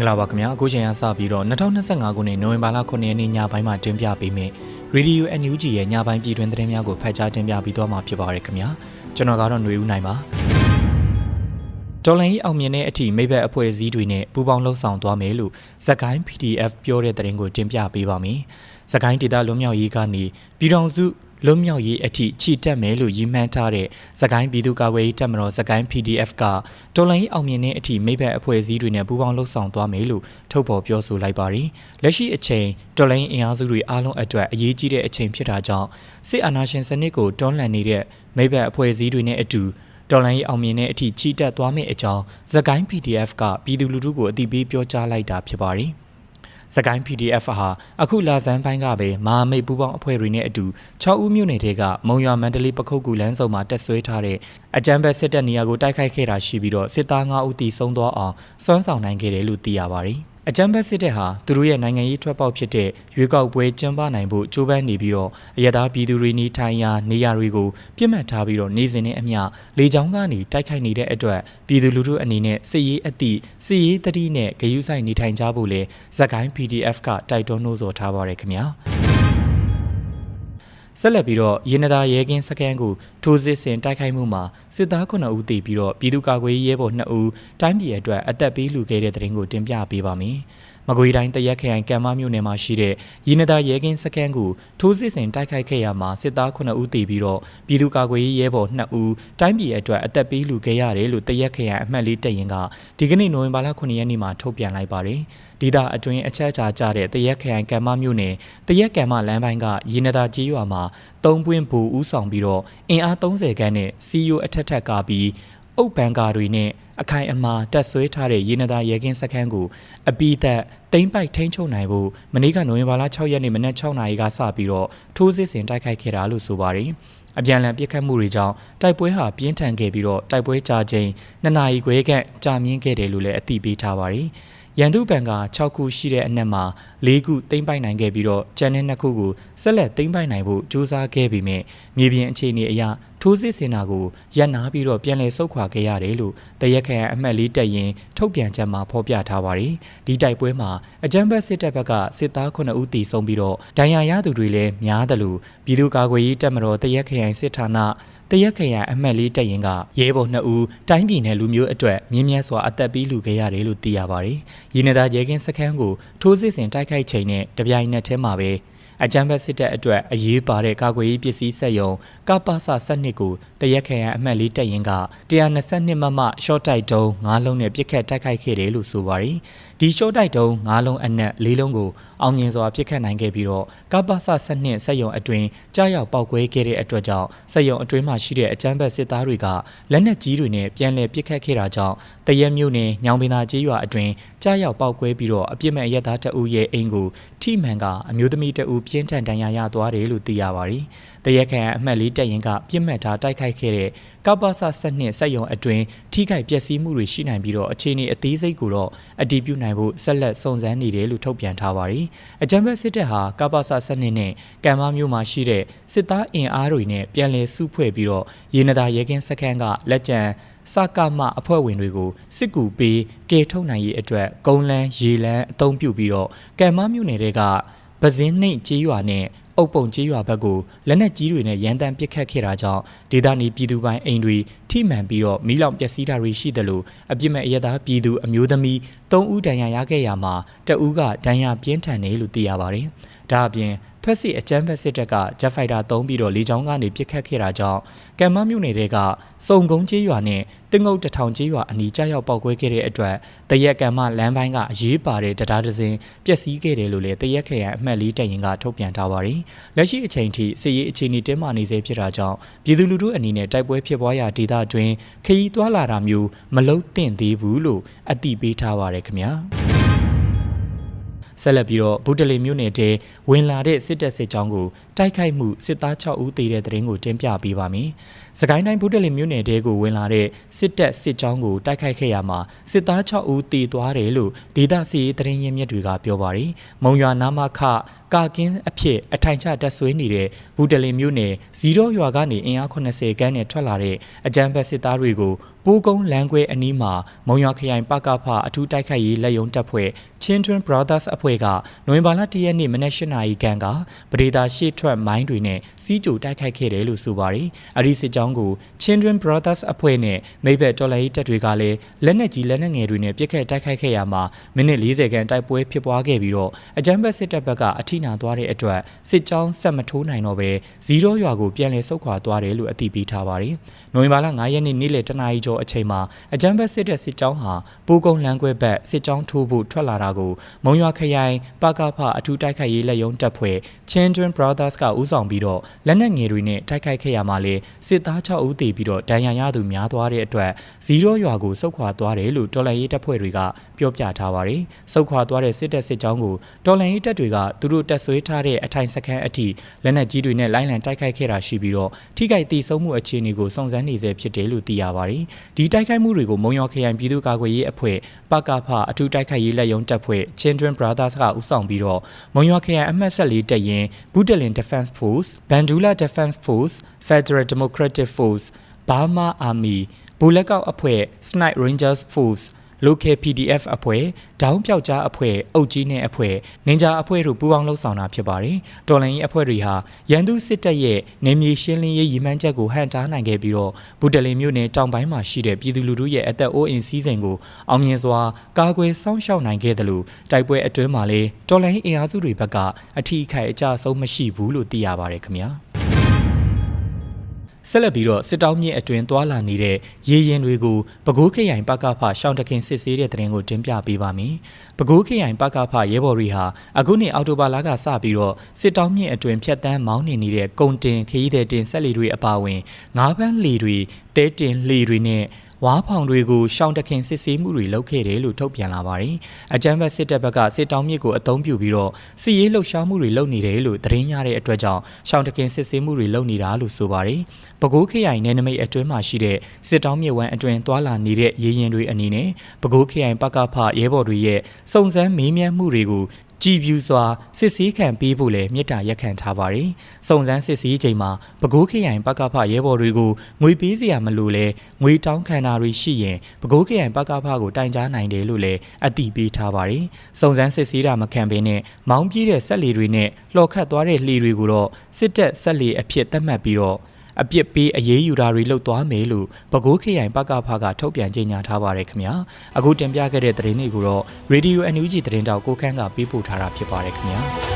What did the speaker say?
္ဂလာပါခင်ဗျာအခုချိန်ကစပြီးတော့2025ခုနှစ်နိုဝင်ဘာလ9ရက်နေ့ညပိုင်းမှာတင်ပြပေးမယ့် Radio NUG ရဲ့ညပိုင်းပြည်တွင်သတင်းများကိုဖတ်ကြားတင်ပြပြီးတော့မှာဖြစ်ပါရယ်ခင်ဗျာကျွန်တော်ကတော့ຫນွေဦးနိုင်ပါတော်လိုင်းအောင်မြင်တဲ့အထိမိဘအဖွဲ့အစည်းတွေနဲ့ပူးပေါင်းလှုပ်ဆောင်သွားမယ်လို့ဇက်ကိုင်း PDF ပြောတဲ့သတင်းကိုတင်ပြပေးပါမယ်ဇက်ကိုင်းဒေတာလွန်မြောက်ရေးကနေပြည်တော်စု လွတ်မြောက်ရေးအထိချီတက်မယ်လို့ရည်မှန်းထားတဲ့သကိုင်းပြည်သူ့ကာကွယ်ရေးတပ်မတော်သကိုင်း PDF ကတော်လိုင်းအောင်မြင်တဲ့အထိမိဘအဖွဲ့အစည်းတွေနဲ့ပူးပေါင်းလှုပ်ဆောင်သွားမယ်လို့ထုတ်ဖော်ပြောဆိုလိုက်ပါတယ်။လက်ရှိအချိန်တော်လိုင်းအင်အားစုတွေအားလုံးအတွက်အရေးကြီးတဲ့အချိန်ဖြစ်တာကြောင့်စစ်အာဏာရှင်စနစ်ကိုတွန်းလှန်နေတဲ့မိဘအဖွဲ့အစည်းတွေနဲ့အတူတော်လိုင်းအောင်မြင်တဲ့အထိချီတက်သွားမယ့်အကြောင်းသကိုင်း PDF ကပြည်သူလူထုကိုအသိပေးပြောကြားလိုက်တာဖြစ်ပါတယ်။ စကိုင်း PDF ဟာအခုလာဇန်ပိုင်းကပဲမဟာမိတ်ပူးပေါင်းအဖွဲ့တွေနဲ့အတူ6ဦးမြို့နယ်တွေကမုံရွာမန္တလေးပခုတ်ကူလမ်းစုံမှာတက်ဆွဲထားတဲ့အကြမ်းဖက်စစ်တပ်နေရာကိုတိုက်ခိုက်ခဲ့တာရှိပြီးတော့စစ်သား9ဦးတီဆုံးသွားအောင်စွမ်းဆောင်နိုင်ခဲ့တယ်လို့သိရပါတယ်။ အကြမ်းဖက်စစ်တပ်ဟာသူတို့ရဲ့နိုင်ငံရေးထွက်ပေါက်ဖြစ်တဲ့ရွေးကောက်ပွဲကျင်းပနိုင်ဖို့ကြိုးပမ်းနေပြီးတော့အရသာပြည်သူတွေနေထိုင်ရာနေရာတွေကိုပြစ်မှတ်ထားပြီးတော့နေစဉ်နဲ့အမျှလေကြောင်းကနေတိုက်ခိုက်နေတဲ့အတွက်ပြည်သူလူထုအနေနဲ့စစ်ရေးအသည့်စစ်ရေးတတိနဲ့ဂရုစိုက်နေထိုင်ကြဖို့လဲဇက်ကိုင်း PDF ကတိုက်တွန်းနှိုးဆော်ထားပါရခင်ဗျာ ဆက်လက်ပြီးတော့ရင်းနသားရဲကင်းစကန်ကိုထိုးစစ်ဆင်တိုက်ခိုက်မှုမှာစစ်သား9ဦးသေပြီးတော့ပြည်သူ့ကာကွယ်ရေးရဲဘော်2ဦးတိုင်းပြည်အတွက်အသက်ပေးလူခဲ့တဲ့တဲ့ရင်ကိုတင်ပြပေးပါမယ်။မကွေးတိုင်းတရက်ခရိုင်ကံမမြို့နယ်မှာရှိတဲ့ရင်းနသားရဲကင်းစခန်းကိုထိုးစစ်ဆင်တိုက်ခိုက်ခဲ့ရမှာစစ်သား9ဦးသေပြီးတော့ပြည်သူ့ကာကွယ်ရေးရဲဘော်2ဦးတိုင်းပြည်အတွက်အသက်ပေးလူခဲ့ရတယ်လို့တရက်ခရိုင်အမှတ်လေးတက်ရင်ကဒီကနေ့နိုဝင်ဘာလ9ရက်နေ့မှာထုတ်ပြန်လိုက်ပါတယ်။ဒေသအတွင်းအချက်အချာကြတဲ့တရက်ခရိုင်ကံမမြို့နယ်တရက်ကံမလမ်းပိုင်းကရင်းနသားကြီးရွာမှာသုံးပွင့်ဘူဦးဆောင်ပြီးတော့အင်အား30ခန်းနဲ့စီယိုအထက်ထက်ကပြီး အုပ်ဘန်ကာတွေနဲ့အခိုင်အမာတက်ဆွဲထားတဲ့ရေနသားရဲကင်းစခန်းကိုအပိသက်တိမ့်ပိုက်ထိန်းချုပ်နိုင်ဖို့မနေ့ကနိုဝင်ဘာလ6ရက်နေ့မနက်6နာရီကစပြီးတော့ထိုးစစ်ဆင်တိုက်ခိုက်ခဲ့တာလို့ဆိုပါတယ်။အပြန်အလှန်ပြစ်ခတ်မှုတွေကြောင့်တိုက်ပွဲဟာပြင်းထန်ခဲ့ပြီးတော့တိုက်ပွဲကြာချိန်2နာရီခွဲခန့်ကြာမြင့်ခဲ့တယ်လို့လည်းအသိပေးထားပါတယ်။ရန်သူဘဏ်က6ခုရှိတဲ့အနက်မှာ4ခုသိမ်းပိုက်နိုင်ခဲ့ပြီးတော့ကျန်တဲ့2ခုကိုဆက်လက်သိမ်းပိုက်နိုင်ဖို့ကြိုးစားခဲ့ပေမဲ့မြေပြင်အခြေအနေအရ ထိုးစစ်ဆင်တာကိုရပ်နာပြီးတော့ပြန်လည်ဆုတ်ခွာခဲ့ရတယ်လို့တရက်ခရိုင်အမှတ်လေးတက်ရင်ထုတ်ပြန်ချက်မှာဖော်ပြထားပါတယ်။ဒီတိုက်ပွဲမှာအကြမ်းဖက်စစ်တပ်ဘက်ကစစ်သား9ဦးတီဆုံးပြီးတော့ဒဏ်ရာရသူတွေလည်းများတယ်လို့ပြည်သူ့ကာကွယ်ရေးတပ်မတော်တရက်ခရိုင်စစ်ဌာနတရက်ခရံအမှတ်လေးတက်ရင်ကရဲဘော်နှစ်ဦးတိုင်းပြည်နယ်လူမျိုးအတွက်မြင်းမြတ်စွာအသက်ပေးလူခဲ့ရတယ်လို့သိရပါတယ်။ရင်းနေသားရဲကင်းစခန်းကိုထိုးစစ်ဆင်တိုက်ခိုက်ချိန်နဲ့တပြိုင်နက်တည်းမှာပဲ အကြမ်းဖက်စစ်တပ်အတွက်အရေးပါတဲ့ကာကွယ်ရေးပစ္စည်းစက်ရုံကပ္ပစစနစ်ကိုတရက်ခရံအမှတ်လေးတက်ရင်က122မမရှော့တိုက်တုံး၅လုံးနဲ့ပြစ်ခတ်တိုက်ခိုက်ခဲ့တယ်လို့ဆိုပါတယ်။ဒီရှော့တိုက်တုံး၅လုံးအနက်၄လုံးကိုအောင်မြင်စွာပြစ်ခတ်နိုင်ခဲ့ပြီးတော့ကပ္ပစစနစ်စက်ရုံအတွင်းကြားရောက်ပောက်ကွဲခဲ့တဲ့အတွက်ကြောင့်စက်ရုံအတွင်းမှာရှိတဲ့အကြမ်းဖက်စစ်သားတွေကလက်နက်ကြီးတွေနဲ့ပြန်လည်ပစ်ခတ်ခဲ့တာကြောင့်တရက်မြို့နယ်ညောင်ပင်သာကျေးရွာအတွင်းကြားရောက်ပောက်ကွဲပြီးတော့အပြစ်မဲ့ရက်သားတအုပ်ရဲ့အိမ်ကိုထိမှန်ကအမျိုးသမီးတအုပ်ပြင်းထန်ဒဏ်ရာရသွားတယ်လို့သိရပါတယ်။တရက်ခန့်အမှတ်လေးတက်ရင်ကပြစ်မှတ်ထားတိုက်ခိုက်ခဲ့တဲ့ကပ္ပစဆက်နှစ်စက်ရုံအတွင်းထိခိုက်ပျက်စီးမှုတွေရှိနိုင်ပြီးတော့အခြေအနေအသေးစိတ်ကိုတော့အတည်ပြုနိုင်ဖို့ဆက်လက်စုံစမ်းနေတယ်လို့ထုတ်ပြန်ထားပါတယ်။အကြံဖက်စစ်တပ်ဟာကပ္ပစဆက်နှစ်နဲ့ကံမမျိုးမှာရှိတဲ့စစ်သားအင်အားတွေနဲ့ပြန်လည်စုဖွဲ့ပြီးတော့ရေနတာရဲကင်းစခန်းကလက်ကျန်စကမအဖွဲ့ဝင်တွေကိုစစ်ကူပေးကယ်ထုတ်နိုင်ရေးအတွက်ကုန်းလန်းရေလန်းအသုံးပြုပြီးတော့ကံမမြို့နယ်တွေက ပဇင်းနှိတ်ကြေးရွာနဲ့အုပ်ပုံကြေးရွာဘက်ကိုလက်နက်ကြီးတွေနဲ့ရန်တမ်းပစ်ခတ်ခဲ့တာကြောင့်ဒေသနီပြည်သူပိုင်းအိမ်တွေထိမှန်ပြီးတော့မီးလောင်ပျက်စီးတာတွေရှိတယ်လို့အပြစ်မဲ့အရသာပြည်သူအမျိုးသမီး၃ဦးဒဏ်ရာရခဲ့ရမှာတဦးကဒဏ်ရာပြင်းထန်တယ်လို့သိရပါတယ်။ဒါအပြင် ဖက်စစ်အကြမ်းဖက်စစ်တပ်ကဂျက်ဖိုက်တာသုံးပြီးတော့လေကြောင်းကနေပစ်ခတ်ခဲ့တာကြောင့်ကံမမြို့နယ်တွေကစုံကုန်းကျေးရွာနဲ့တင်ငုတ်တထောင်ကျေးရွာအနီးကျရောက်ပောက်ကွဲခဲ့တဲ့အတွက်တရက်ကံမလမ်းပိုင်းကအရေးပါတဲ့တရားဒဇင်ပျက်စီးခဲ့တယ်လို့လည်းတရက်ခရိုင်အမှတ်လေးတရင်ကထုတ်ပြန်ထားပါတယ်။လက်ရှိအချိန်ထိစစ်ရေးအခြေအနေတင်းမာနေစေဖြစ်တာကြောင့်ပြည်သူလူထုအနေနဲ့တိုက်ပွဲဖြစ်ပွားရာဒေသတွင်းခရီးသွားလာတာမျိုးမလုပ်သင့်သေးဘူးလို့အသိပေးထားပါတယ်ခင်ဗျာ။ ဆက်လက်ပြီးတော့ဘူတလီမြို့နယ်တဲဝင်လာတဲ့စစ်တပ်စစ်ကြောင်းကို တိုက်တိုက်ခိုက်မှုစစ်သား6ဦးသေတဲ့တဲ့ရင်ကိုတင်ပြပေးပါမယ်။စကိုင်းတိုင်းဗုဒ္ဓလင်မြို့နယ်တဲကိုဝင်လာတဲ့စစ်တပ်စစ်ကြောင်းကိုတိုက်ခိုက်ခဲ့ရမှာစစ်သား6ဦးသေသွားတယ်လို့ဒေသစီရေးသတင်းရင်းမြစ်တွေကပြောပါရယ်။မုံရွာနာမခကာကင်းအဖြစ်အထိုင်ချတက်ဆွေးနေတဲ့ဗုဒ္ဓလင်မြို့နယ်ဇီရောရွာကနေအင်အား80ခန်းနဲ့ထွက်လာတဲ့အကြမ်းဖက်စစ်သားတွေကိုပိုးကုန်းလမ်းခွဲအနီးမှာမုံရွာခရိုင်ပကဖအထူးတိုက်ခိုက်ရေးလက်ယုံတပ်ဖွဲ့ Children Brothers အဖွဲ့ကနိုဝင်ဘာလ10ရက်နေ့မနက်၈နာရီခန့်ကပဒေသာရှေ့ထွက်မိုင်းတွေနဲ့စီးကြိုတိုက်ခိုက်ခဲ့တယ်လို့ဆိုပါတယ်။အဒီစစ်ကြောင်းကို Children Brothers အဖွဲ့နဲ့မိဘတော်လိုင်းတပ်တွေကလည်းလက်နက်ကြီးလက်နက်ငယ်တွေနဲ့ပြစ်ခတ်တိုက်ခိုက်ခဲ့ရမှာမိနစ်40ခန့်တိုက်ပွဲဖြစ်ပွားခဲ့ပြီးတော့အကြမ်းဖက်စစ်တပ်ဘက်ကအထိနာသွားတဲ့အတွက်စစ်ကြောင်းဆက်မထိုးနိုင်တော့ပဲဇီရောရွာကိုပြန်လည်ဆုတ်ခွာသွားတယ်လို့အသိပေးထားပါတယ်။နိုဝင်ဘာလ9ရက်နေ့နေ့လယ်တနာရီကျော်အချိန်မှာအကြမ်းဖက်စစ်တပ်စစ်ကြောင်းဟာပိုးကုန်းလမ်းခွဲဘက်စစ်ကြောင်းထိုးဖို့ထွက်လာတာကိုမုံရွာခရိုင်ပကဖအထူးတိုက်ခိုက်ရေးလက်ယုံတပ်ဖွဲ့ Children Brothers ကဦးဆောင်ပြီးတော့လက်နက်ငယ်တွေနဲ့တိုက်ခိုက်ခဲ့ရမှာလေစစ်သား6ဦးသေပြီးတော့ဒဏ်ရာရသူများသွားတဲ့အတွက်ဇီရောရွာကိုဆုတ်ခွာသွားတယ်လို့တော်လှန်ရေးတပ်ဖွဲ့တွေကပြောပြထားပါတယ်။ဆုတ်ခွာသွားတဲ့စစ်တပ်စစ်ကြောင်းကိုတော်လှန်ရေးတပ်တွေကသူတို့တပ်ဆွဲထားတဲ့အထိုင်စခန်းအထိလက်နက်ကြီးတွေနဲ့လိုင်းလံတိုက်ခိုက်ခဲ့တာရှိပြီးတော့ထိခိုက်ဒေဆုံးမှုအခြေအနေကိုစုံစမ်းနေဆဲဖြစ်တယ်လို့သိရပါတယ်။ဒီတိုက်ခိုက်မှုတွေကိုမုံရွာခရိုင်ပြည်သူ့ကာကွယ်ရေးအဖွဲ့ပကဖအထူးတိုက်ခိုက်ရေးလက်ယုံတပ်ဖွဲ့ Children Brothers ကဦးဆောင်ပြီးတော့မုံရွာခရိုင်အမှတ်14တပ်ရင်း Butelin Defense Force, Bandula Defense Force, Federal Democratic Force, Burma Army, ဘူလက်ကောက်အဖွဲ့ Snipe Rangers Force local PDF အဖွဲ့ဒေါင်းပြောက်ကြားအဖွဲ့အုပ်ကြီးနဲ့အဖွဲ့နင်ဂျာအဖွဲ့တို့ပူးပေါင်းလှုပ်ဆောင်တာဖြစ်ပါတယ်။တော်လန်ရေးအဖွဲ့တွေဟာရန်သူစစ်တပ်ရဲ့နေမြေရှင်းလင်းရေးရည်မှန်းချက်ကိုဟန်တားနိုင်ခဲ့ပြီးတော့ဘူတလင်မြို့နယ်တောင်ပိုင်းမှာရှိတဲ့ပြည်သူလူထုရဲ့အသက်အိုးအိမ်စီးစိမ်ကိုအောင်မြင်စွာကာကွယ်စောင့်ရှောက်နိုင်ခဲ့တယ်လို့တိုက်ပွဲအတွင်းမှာလည်းတော်လန်ရေးအင်အားစုတွေဘက်ကအထီးအခိုက်အကျဆုံးမရှိဘူးလို့သိရပါတယ်ခင်ဗျာ။ ဆက်လက်ပြီးတော့စစ်တောင်းမြစ်အတွင်သွာလာနေတဲ့ရေရင်တွေကိုပဲခူးခရိုင်ပကဖရှောင်းတခင်စစ်ဆေးတဲ့တဲ့ရင်ကိုတင်ပြပေးပါမယ်။ပဲခူးခရိုင်ပကဖရဲဘော်ရီဟာအခုနှစ်အောက်တိုဘာလကစပြီးတော့စစ်တောင်းမြစ်အတွင်ဖြတ်တန်းမောင်းနေနေတဲ့ကုံတင်ခရီးသည်တင်ဆက်လီတွေအပါအဝင်ငါးပန်းလီတွေတဲတင်လီတွေနဲ့ ဝါဖောင်တွေကိုရှောင်းတခင်စစ်ဆေးမှုတွေလုပ်ခဲ့တယ်လို့ထုတ်ပြန်လာပါတယ်။အကြမ်းဖက်စစ်တပ်ဘက်ကစစ်တောင်းမြစ်ကိုအသုံးပြုပြီးတော့စီရေးလှုပ်ရှားမှုတွေလုပ်နေတယ်လို့သတင်းရတဲ့အတွက်ကြောင့်ရှောင်းတခင်စစ်ဆေးမှုတွေလုပ်နေတာလို့ဆိုပါတယ်။ပဲခူးခရိုင်နယ်နိမိတ်အတွင်းမှာရှိတဲ့စစ်တောင်းမြစ်ဝမ်းအတွင်းသွာလာနေတဲ့ရေရင်တွေအနေနဲ့ပဲခူးခရိုင်ပကဖရဲဘော်တွေရဲ့စုံစမ်းမေးမြန်းမှုတွေကို ကြည်ပြူစွာစစ်ဆေးခံပေးဖို့လည်းမြစ်တာရက်ခံထားပါတယ်။စုံစမ်းစစ်ဆေးချိန်မှာပဲခူးခရိုင်ပကဖရဲဘော်တွေကိုငွေပေးစရာမလိုလဲငွေတောင်းခံတာတွေရှိရင်ပဲခူးခရိုင်ပကဖကိုတိုင်ကြားနိုင်တယ်လို့လည်းအသိပေးထားပါတယ်။စုံစမ်းစစ်ဆေးတာမခံဘဲနဲ့မောင်းပြေးတဲ့ဆက်လီတွေနဲ့လှော်ခတ်သွားတဲ့လှေတွေကိုတော့စစ်တပ်ဆက်လီအဖြစ်သတ်မှတ်ပြီးတော့ အပြစ်ပေးအရေးယူတာတွေလုပ်သွားမယ်လို့ပဲခူးခရိုင်ပကဖကထုတ်ပြန်ကြေညာထားပါတယ်ခင်ဗျာအခုတင်ပြခဲ့တဲ့သတင်းတွေကိုတော့ Radio NUG သတင်းတောက်ကိုခန်းကပေးပို့ထားတာဖြစ်ပါတယ်ခင်ဗျာ